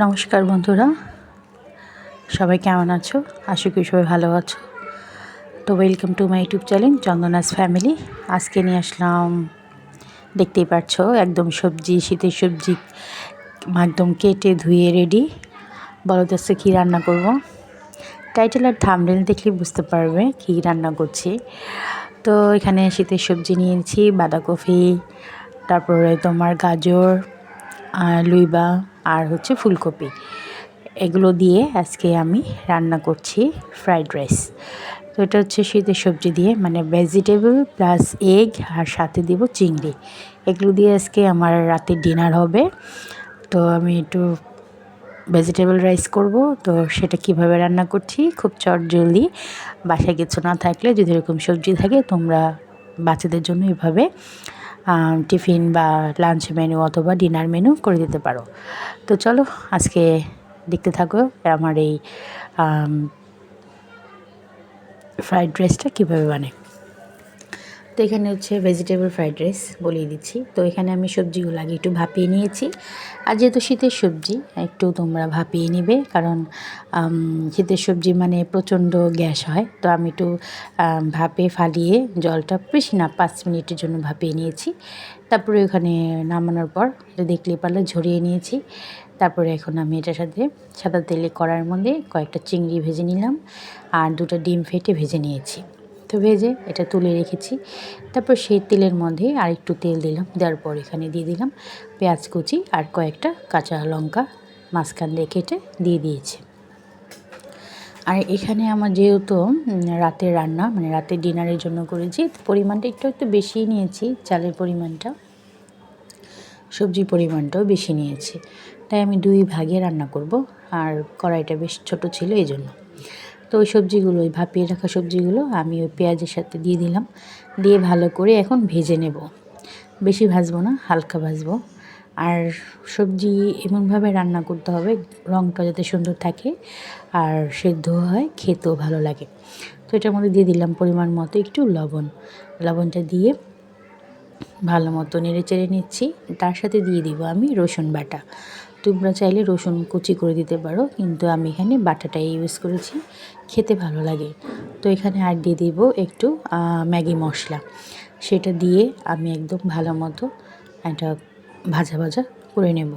নমস্কার বন্ধুরা। সবাই কেমন আছো? আশা করি সবাই ভালো আছো। তো welcome to my YouTube channel Chandana's family আজকে নিয়ে আসলাম, দেখতেই পাচ্ছ, একদম সবজি, শীতের সবজি, একদম কেটে ধুয়ে রেডি বলো তো কী রান্না করব? টাইটেল আর থামডেল দেখলে বুঝতে পারবে কী রান্না করছি। তো এখানে শীতের সবজি নিয়েছি, বাঁধাকপি, তারপরে তোমার গাজর আর লুইবা আর হচ্ছে ফুলকপি। এগুলো দিয়ে আজকে আমি রান্না করছি ফ্রাইড রাইস। তো এটা হচ্ছে শীতের সবজি দিয়ে মানে ভেজিটেবল প্লাস এগ আর সাথে দিব চিংড়ি। এগুলো দিয়ে আজকে আমার রাতের ডিনার হবে। তো আমি একটু ভেজিটেবল রাইস করব। তো সেটা কীভাবে রান্না করছি, খুব চট জলদি। বাসায় কিছু না থাকলে যদি এরকম সবজি থাকে, তোমরা বাচ্চাদের জন্য এভাবে টিফিন বা লাঞ্চ মেনু অথবা ডিনার মেনু করে দিতে পারো। তো চলো, আজকে দেখতে থাকো আমার এই ফ্রাইড রাইসটা কীভাবে বানায় তো এখানে হচ্ছে ভেজিটেবল ফ্রাইড রাইস বলিয়ে দিচ্ছি। তো এখানে আমি সবজিগুলো আগে একটু ভাপিয়ে নিয়েছি। আর যেহেতু শীতের সবজি, একটু তোমরা ভাপিয়ে নেবে কারণ শীতের সবজি মানে প্রচণ্ড গ্যাস হয়। তো আমি একটু ভাপে ফালিয়ে জলটা বেশি না, পাঁচ মিনিটের জন্য ভাপিয়ে নিয়েছি। তারপরে ওখানে নামানোর পর এটা দেখলে পারলে ঝরিয়ে নিয়েছি। তারপরে এখন আমি এটার সাথে সাদা তেলে কড়ার মধ্যে কয়েকটা চিংড়ি ভেজে নিলাম। আর দুটো ডিম ফেটে ভেজে নিয়েছি। তো ভেজে এটা তুলে রেখেছি। তারপর সেই তেলের মধ্যে আর একটু তেল দিলাম। দেওয়ার পর এখানে দিয়ে দিলাম পেঁয়াজ কুচি আর কয়েকটা কাঁচা লঙ্কা মাঝখান দিয়ে কেটে দিয়ে দিয়েছি। আর এখানে আমার যেহেতু রাতের রান্না মানে রাতের ডিনারের জন্য করেছি, পরিমাণটা একটু একটু বেশি নিয়েছি, চালের পরিমাণটা, সবজির পরিমাণটাও বেশি নিয়েছি। তাই আমি দুই ভাগে রান্না করব, আর কড়াইটা বেশ ছোট ছিল এই জন্য তো ওই সবজিগুলো, ওই ভাপিয়ে রাখা সবজিগুলো আমি ওই পেঁয়াজের সাথে দিয়ে দিলাম। দিয়ে ভালো করে এখন ভেজে নেব। বেশি ভাজবো না, হালকা ভাজবো। আর সবজি এমনভাবে রান্না করতে হবে রঙটা যাতে সুন্দর থাকে আর সেদ্ধ হয়, খেতেও ভালো লাগে। তো এটার মধ্যে দিয়ে দিলাম পরিমাণ মতো একটু লবণ। লবণটা দিয়ে ভালো মতো নেড়ে চেড়ে নিচ্ছি। তার সাথে দিয়ে দিব আমি রসুন বাটা। তোমরা চাইলে রসুন কুচি করে দিতে পারো, কিন্তু আমি এখানে বাটাটাই ইউজ করেছি, খেতে ভালো লাগে। তো এখানে আর দিয়ে দিব একটু ম্যাগি মশলা। সেটা দিয়ে আমি একদম ভালো মতো একটা ভাজা ভাজা করে নেব।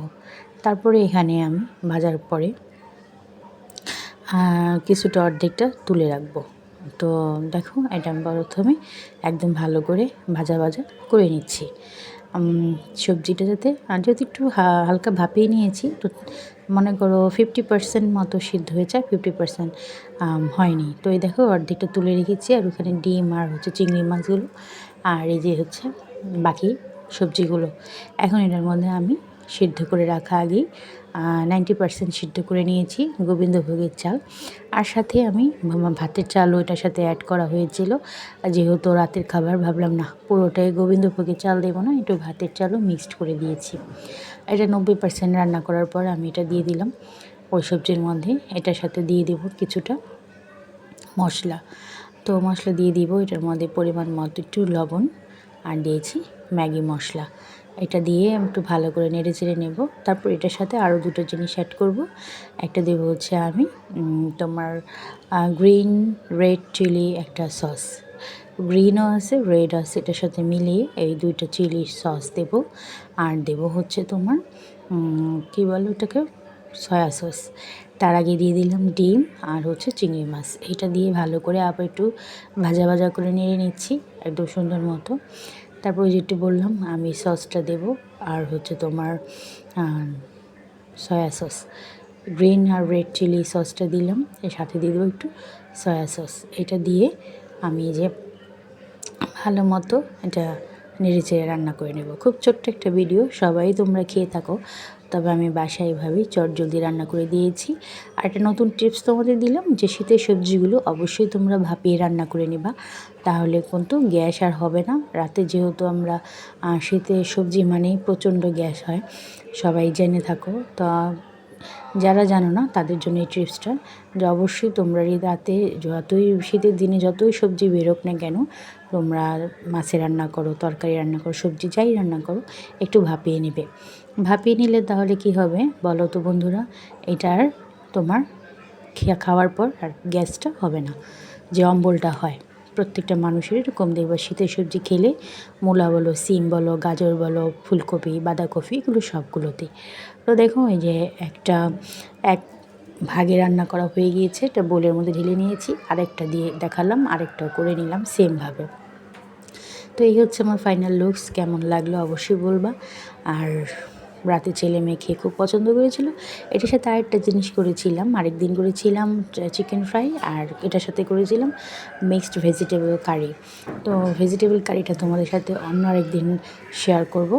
তারপরে এখানে আমি ভাজার পরে কিছুটা অর্ধেকটা তুলে রাখব। তো দেখো, এটা আমি প্রথমে একদম ভালো করে ভাজা ভাজা করে নিচ্ছি। সবজিটা যাতে, আর যদি একটু হালকা ভাপিয়ে নিয়েছি, তো মনে করো ফিফটি পার্সেন্ট মতো সিদ্ধ হয়েছে ফিফটি পার্সেন্ট হয়নি। তো এই দেখো অর্ধেকটা তুলে রেখেছি, আর ওখানে ডিম আর হচ্ছে চিংড়ি মাছগুলো, আর এই যে হচ্ছে বাকি সবজিগুলো। এখন এটার মধ্যে আমি সিদ্ধ করে রাখা আগেই নাইনটি পার্সেন্ট সিদ্ধ করে নিয়েছি, গোবিন্দভোগের চাল। আর সাথে আমি ভাতের চালও এটার সাথে অ্যাড করা হয়েছিল। যেহেতু রাতের খাবার, ভাবলাম না, পুরোটাই গোবিন্দভোগের চাল দেবো না, একটু ভাতের চালও মিক্সড করে দিয়েছি। এটা নব্বই পার্সেন্ট রান্না করার পর আমি এটা দিয়ে দিলাম ওই সবজির মধ্যে। এটার সাথে দিয়ে দেব কিছুটা মশলা। তো মশলা দিয়ে দিব, এটার মধ্যে পরিমাণ মতো একটু লবণ, আর দিয়েছি ম্যাগি মশলা। এটা দিয়ে একটু ভালো করে নেড়ে চেড়ে নেব। তারপর এটার সাথে আরও দুটো জিনিস অ্যাড করব। একটা দেব হচ্ছে আমি তোমার গ্রিন রেড চিলি একটা সস গ্রিনও আছে রেড আছে, এটার সাথে মিলিয়ে এই দুইটা চিলি সস দেব। আর দেব হচ্ছে তোমার কী বলো ওটাকে? সয়া সস তার আগে দিয়ে দিলাম ডিম আর হচ্ছে চিংড়ি মাছ। এটা দিয়ে ভালো করে আবার একটু ভাজা ভাজা করে নেড়ে নিচ্ছি, একদম সুন্দর মতো। তারপর যেটি বললাম, আমি সসটা দেব আর হচ্ছে তোমার সয়া সস গ্রিন আর রেড চিলি সসটা দিলাম, এর সাথে দিয়ে দেবো একটু সয়া সস এটা দিয়ে আমি যে ভালো মতো এটা নেড়ে চেড়ে রান্না করে নেব। খুব ছোট্ট একটা ভিডিও সবাই তোমরা খেয়ে থাকো। তবে আমি বাসায় এভাবেই চট জলদি রান্না করে দিয়েছি। আর একটা নতুন টিপস তোমাদের দিলাম যে শীতের সবজিগুলো অবশ্যই তোমরা ভাপিয়ে রান্না করে নেবা। তাহলে কিন্তু গ্যাস আর হবে না। রাতে যেহেতু আমরা শীতে সবজি মানেই প্রচণ্ড গ্যাস হয়, সবাই জেনে থাকো। তা, যারা জানো না, তাদের জন্য এই টিপসটা যে অবশ্যই তোমরা রাতে যতই শীতের দিনে যতই সবজি বেরোক না কেন, তোমরা মাছে রান্না করো, তরকারি রান্না করো, সবজি যাই রান্না করো, একটু ভাপিয়ে নেবে। ভাপিয়ে নিলে তাহলে কি হবে বলো তো বন্ধুরা? এটার তোমার খাওয়ার পর আর গ্যাসটা হবে না, যে অম্বলটা হয়। প্রত্যেকটা মানুষের এরকম দেখবে, শীতের সবজি খেলে মূলা বলো, সিম বলো, গাজর বলো, ফুলকপি, বাঁধাকপি, এগুলো সবগুলোতেই। তো দেখো এই যে একটা, এক ভাগে রান্না করা হয়ে গিয়েছে এটা বোলের মধ্যে ঢেলে নিয়েছি, আরেকটা দিয়ে দেখালাম আরেকটা করে নিলাম সেমভাবে। তো এই হচ্ছে আমার ফাইনাল লুকস, কেমন লাগল অবশ্যই বলবা। আর রাতে ছেলে মেয়ে খেয়ে খুব পছন্দ করেছিল। এটার সাথে আরেকটা জিনিস করেছিলাম, আরেক দিন করেছিলাম চিকেন ফ্রাই আর এটার সাথে করেছিলাম মিক্সড ভেজিটেবল কারি তো ভেজিটেবল কারিটা তোমাদের সাথে অন্য আরেক দিন শেয়ার করব।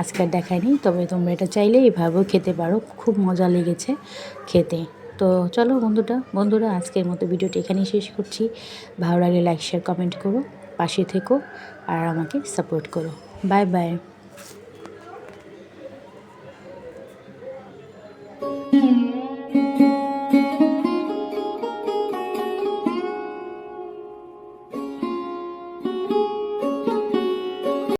আজকে আর দেখায়নি তবে তোমরা এটা চাইলে এভাবেও খেতে পারো, খুব মজা লেগেছে খেতে। তো চলো বন্ধুটা, বন্ধুরা, আজকের মতো ভিডিওটি এখানেই শেষ করছি। ভালো লাগলে লাইক শেয়ার কমেন্ট করো, পাশে থেকো আর আমাকে সাপোর্ট করো। Bye bye